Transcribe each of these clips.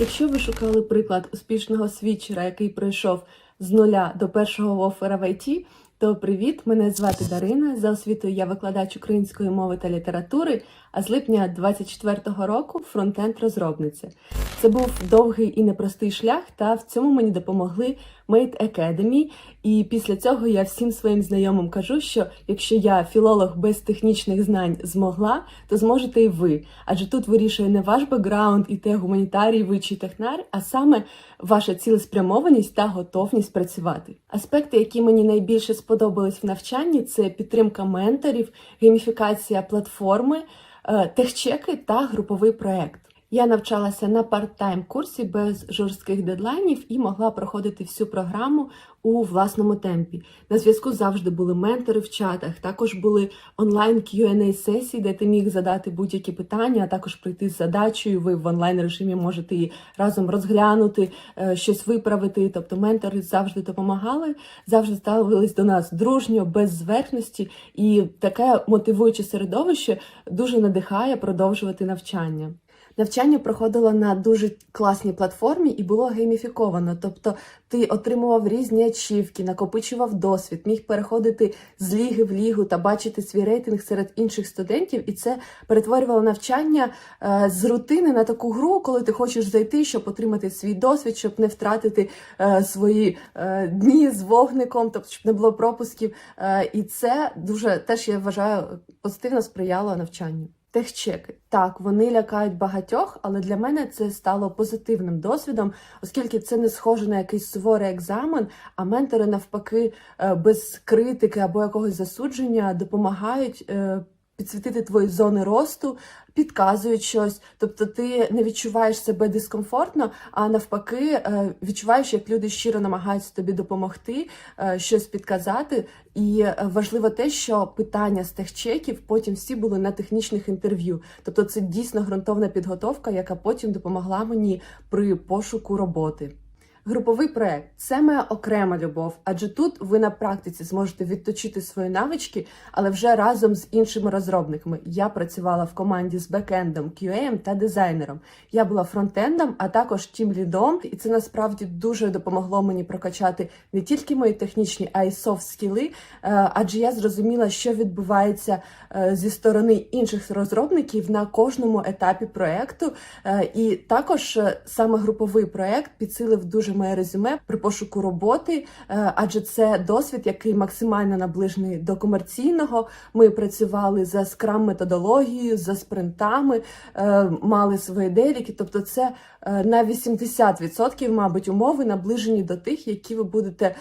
Якщо ви шукали приклад успішного свідчера, який пройшов з нуля до першого вофера в ІТ, то привіт! Мене звати Дарина. За освітою я викладач української мови та літератури, а з липня 24-го року фронтенд розробниця. Це був довгий і непростий шлях, та в цьому мені допомогли Mate Academy. І після цього я всім своїм знайомим кажу, що якщо я філолог без технічних знань змогла, то зможете і ви. Адже тут вирішує не ваш бекграунд і те гуманітарій ви чи технар, а саме ваша цілеспрямованість та готовність працювати. Аспекти, які мені найбільше сподобались в навчанні, це підтримка менторів, гейміфікація платформи, техчеки та груповий проект. Я навчалася на парт-тайм курсі без жорстких дедлайнів і могла проходити всю програму у власному темпі. На зв'язку завжди були ментори в чатах. Також були онлайн Q&A сесії, де ти міг задати будь-які питання, а також прийти з задачею. Ви в онлайн режимі можете її разом розглянути, е, щось виправити. Тобто ментори завжди допомагали, завжди ставились до нас дружньо, без зверхності, і таке мотивуюче середовище дуже надихає продовжувати навчання. Навчання проходило на дуже класній платформі і було гейміфіковано. Тобто ти отримував різні ачівки, накопичував досвід, міг переходити з ліги в лігу та бачити свій рейтинг серед інших студентів, і це перетворювало навчання е, з рутини на таку гру, коли ти хочеш зайти, щоб отримати свій досвід, щоб не втратити е, свої е, дні з вогником, тобто щоб не було пропусків. І це дуже теж я вважаю позитивно сприяло навчанню. Техчеки так вони лякають багатьох, але для мене це стало позитивним досвідом, оскільки це не схоже на якийсь суворий екзамен, а ментори навпаки е, без критики або якогось засудження допомагають. Підсвітити твої зони росту, підказують щось, тобто ти не відчуваєш себе дискомфортно, а навпаки, е, відчуваєш, як люди щиро намагаються тобі допомогти, е, щось підказати. І е, важливо те, що питання з техчеків потім всі були на технічних інтерв'ю. Тобто, це дійсно ґрунтовна підготовка, яка потім допомогла мені при пошуку роботи. Груповий проект це моя окрема любов, адже тут ви на практиці зможете відточити свої навички, але вже разом з іншими розробниками. Я працювала в команді з бекендом, QA та дизайнером. Я була фронтендом, а також тім-лідом, і це насправді дуже допомогло мені прокачати не тільки мої технічні, а й софт скіли, е, адже я зрозуміла, що відбувається е, зі сторони інших розробників на кожному етапі проекту. Е, І також саме груповий проект підсилив дуже моє резюме при пошуку роботи, е, адже це досвід, який максимально наближений до комерційного. Ми працювали за скрам методологією, за спринтами, е, мали свої деліки. Тобто, це е, на 80%, мабуть, умови наближені до тих, які ви будете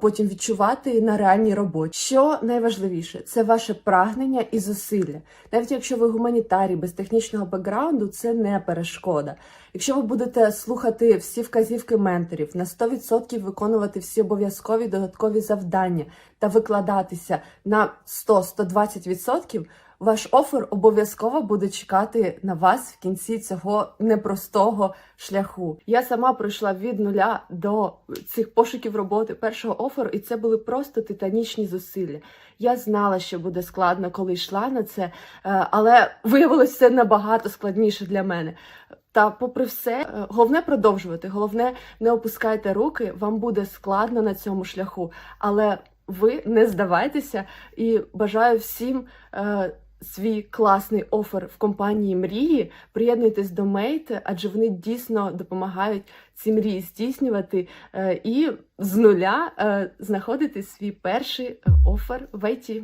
потім відчувати на реальній роботі. Що найважливіше, це ваше прагнення і зусилля. Навіть якщо ви гуманітарій без технічного бекграунду, це не перешкода. Якщо ви будете слухати всі вказівки менторів, на 100% виконувати всі обов'язкові додаткові завдання та викладатися на 100-120%, ваш офер обов'язково буде чекати на вас в кінці цього непростого шляху. Я сама пройшла від нуля до цих пошуків роботи першого оферу, і це були просто титанічні зусилля. Я знала, що буде складно, коли йшла на це, е, але виявилося набагато складніше для мене. Та, попри все, е, головне продовжувати. Головне, не опускайте руки. Вам буде складно на цьому шляху, але ви не здавайтеся і бажаю всім. Е, Свій класний офер в компанії мрії. Приєднуйтесь до Mate, адже вони дійсно допомагають ці мрії здійснювати е, і з нуля е, знаходити свій перший офер в IT.